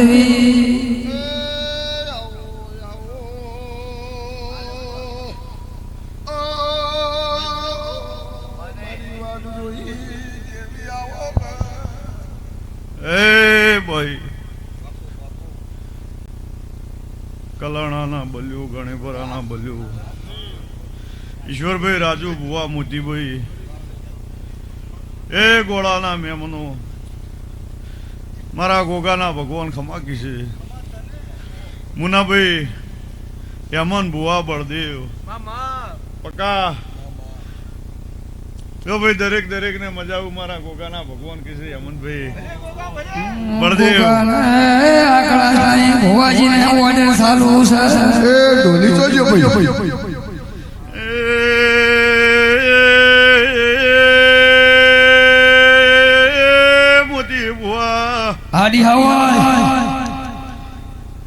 એ ભાઈ. કલાણાના બલ્યું ગણેપરાના બલ્યું. ઈશ્વરભાઈ રાજુ ભુવા મોતીભાઈ. એ ગોળાના મેમનો મારા ગોગાના ભગવાન ખમા છે. મુનાભાઈ યમન ભુવા બળદેવ. પકા. જો ભાઈ દરેક દરેક ને મજા આવું મારા ગોગાના ભગવાન કે છે યમનભાઈ. બળદેવ. એ ઢોલી જોજો ભાઈ. ભુવા હોય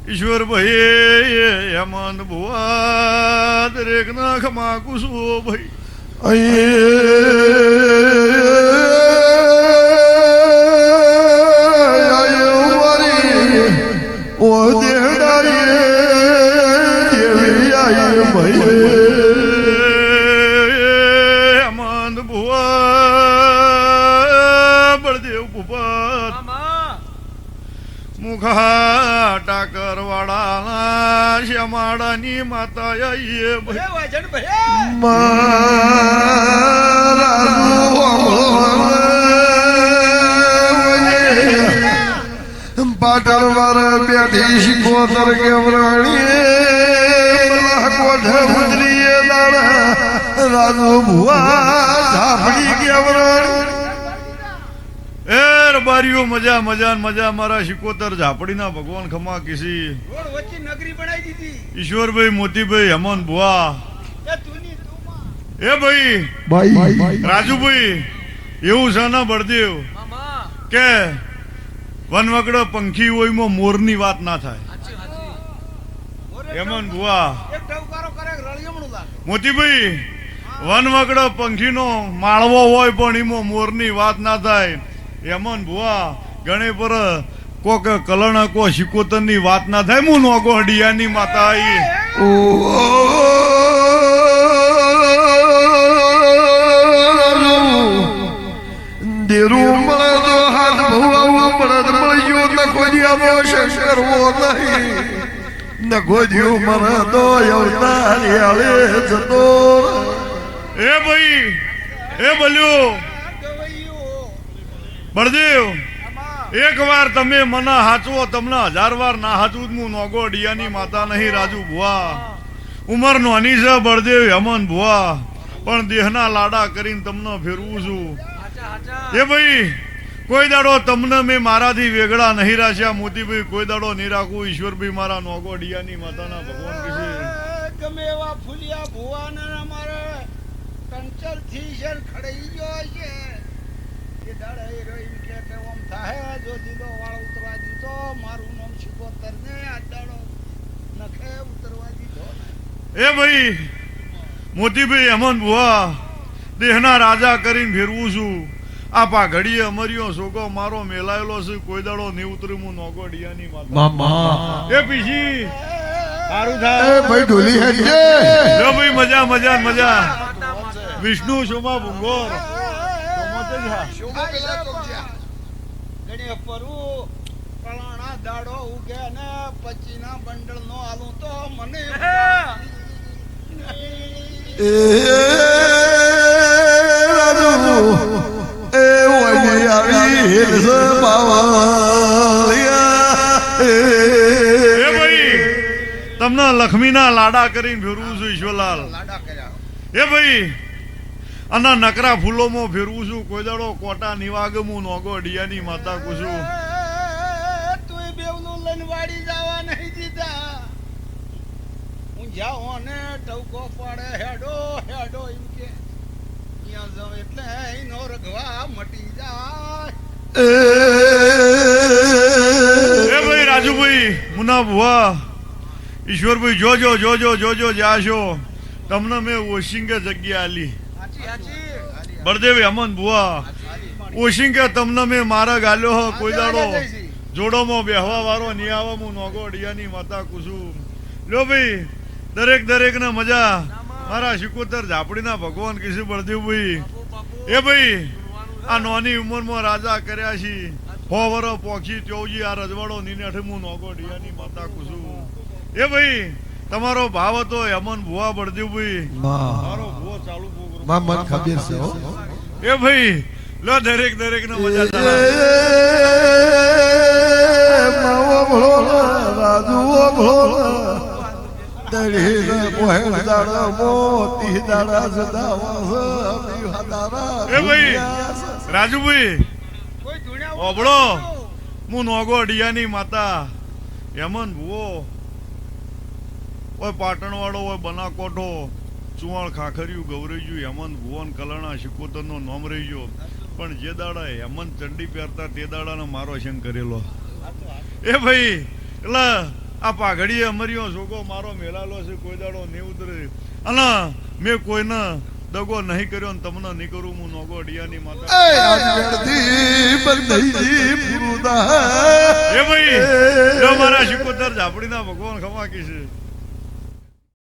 ઈશ્વર ભાઈ હેમંત ભુવા દરેક ના ખમા કુસુ ભાઈ હેમંત ભુવા બળદેવ મામા વાળા ભાઈ એ વાજણ ભયા પાટણ વાર બેઠી શિકોતર કેવરાણી કોઠે ઉતરીએ દાડા રાજુ ભુવા ઝાપડી કેવરાણી એ રબારીઓ મજા મજા ને મજા. મારા શિકોતર ઝાપડીના ભગવાન ખમા કિસી. નગરી બનાવી દીધી. ઈશ્વરભાઈ મોતીભાઈ હમન બુઆ એ તુની તુમાં એ ભાઈ ભાઈ રાજુભાઈ એવું છે ને બળદેવ? કે વનવકડો પંખી હોયમાં મોરની વાત ના થાય. હેમન બુઆ મોતીભાઈ વનવગડો પંખીનો માળવો હોય પણ એમાં મોરની વાત ના થાય. હેમંત ભુવા ગણે પર કોક કલણ કો શિકોતરની વાત ના થાય હું નોગો હડિયાની માતા આઈ ઓ દેરું મળે તો હાથ ભવાવો મળે મળ્યો ન ખોજ્યાનો શંકરવો નહીં. નખો ખોજ્યું મળે તો અવતાર જતો. એ ભાઈ એ બલ્યો બળદેવ એક વાર તમે મને હાચવો, તમને હજાર વાર ના હાચવું હું નોગો ડિયાની માતા નહીં, રાજુ ભુવા. ઉંમર નોની છે બળદેવ હમન ભુવા. પણ દેહના લાડા કરીને તમને ફેરવું છું. એ ભાઈ, કોઈ દાડો તમને મેં મારાથી વેગળા નહીં રાખ્યા. મોતીભાઈ, કોઈ દાડો નહીં રાખું. ઈશ્વરભાઈ મારા નોગો ડિયાની માતાના ભગવાન કીધે ફૂલિયા ભુવાના મારા કંચરથી ખડાઈ ગયો છે. દાડા એ કે કે ઓમ થાહે જો દીધો વાળ ઉતરવા દીધો મારું નામ શિકોતર ને આ દાડો નખે ઉતરવા દીધો એ ભાઈ મોતીભાઈ હેમંત બુઆ દેહના રાજા કરીને ફેરવું છું. આ પાઘડીએ અમર્યો સોગો મારો મેલાયેલો છે કોઈ દાડો નહીં ઉતરી હું નોગો ડિયાની માતા એ પીછી સારું થાય ભાઈ ઢોલી હેડજે ભાઈ મજા મજા મજા. વિષ્ણુ શોમાં ભુંગોર. પલાણા દાડો ઉગે ને પચીના બંડલ નો આલું તો મને એ રાજુ એ વળી આવી હિલસ બાવળિયા એ ભાઈ તમને લક્ષ્મીના લાડા કરીને ફેરવું છું ઈશ્વરલાલ. લાડા કર્યા. એ ભાઈ અને નકરા ફૂલોમાં ફેરવું છું. કોઈ દાડો કોટા નિવાગમું નોગો ડિયાની માતા કુશું તું બેવનું લનવાડી વાડી જવા નહીં દીધા. હું જાઉં ને ટવકો પાડે હેડો હેડો એમ કે. ત્યાં જાઉં એટલે એનો રગવા મટી જાય. એ ભાઈ રાજુભાઈ મુના ભુવા. ઈશ્વરભાઈ જોજો જોજો જોજો જાશો તમને મેં વોશિંગ જગ્યા આલી. બળદેવ હેમંત ભુવા ઓશિંગે તમને મેં મારા ગાલ્યો હો કોઈ દાડો જોડોમાં બેહવા વાળો નહીં આવે હું નોગો ડિયાની માતા કુસુમ. લ્યો ભાઈ દરેક દરેક ને મજા. મારા શિકોતર ઝાપડીના ભગવાન કિશી બળદેવભાઈ એ ભાઈ આ નોની ઉંમરમાં રાજા કર્યા છે. હો વરો પોખી ચોજી આ રજવાડો નીને અઠમું નોગો ડિયાની માતા કુસુ એ ભાઈ તમારો ભાવ હતો યમન ભુવા બળદેવભાઈ મારો ભુવો ચાલુ મન ખબર છે હો. એ ભાઈ લો દરેક દરેક ને મજા રાજુભાઈ ઓબળો. હું નોગો અડિયાની માતા યમન ભુવો. ઓય પાટણ વાળો હોય બનાકોઠો ચુવાણ ખાખર્યું ગૌરઈયું હેમંત ભુવન કલણા શિકોતરનો નોમ નામ પણ જે દાડા હેમંત ચંડી પહેરતા તે દાડાનો મારો શંખ કરેલો. એ ભાઈ એટલે આ પાઘડીએ અમર્યો છોકો મારો મેલાલો છે કોઈ દાડો નહીં ઉતરે. અને મેં કોઈને દગો નહીં કર્યો ને તમને નહીં કરું હું નોગો અડિયાની માતા. એ ભાઈ મારા શિકોતર ઝાપડીના ભગવાન ખમાકી છે.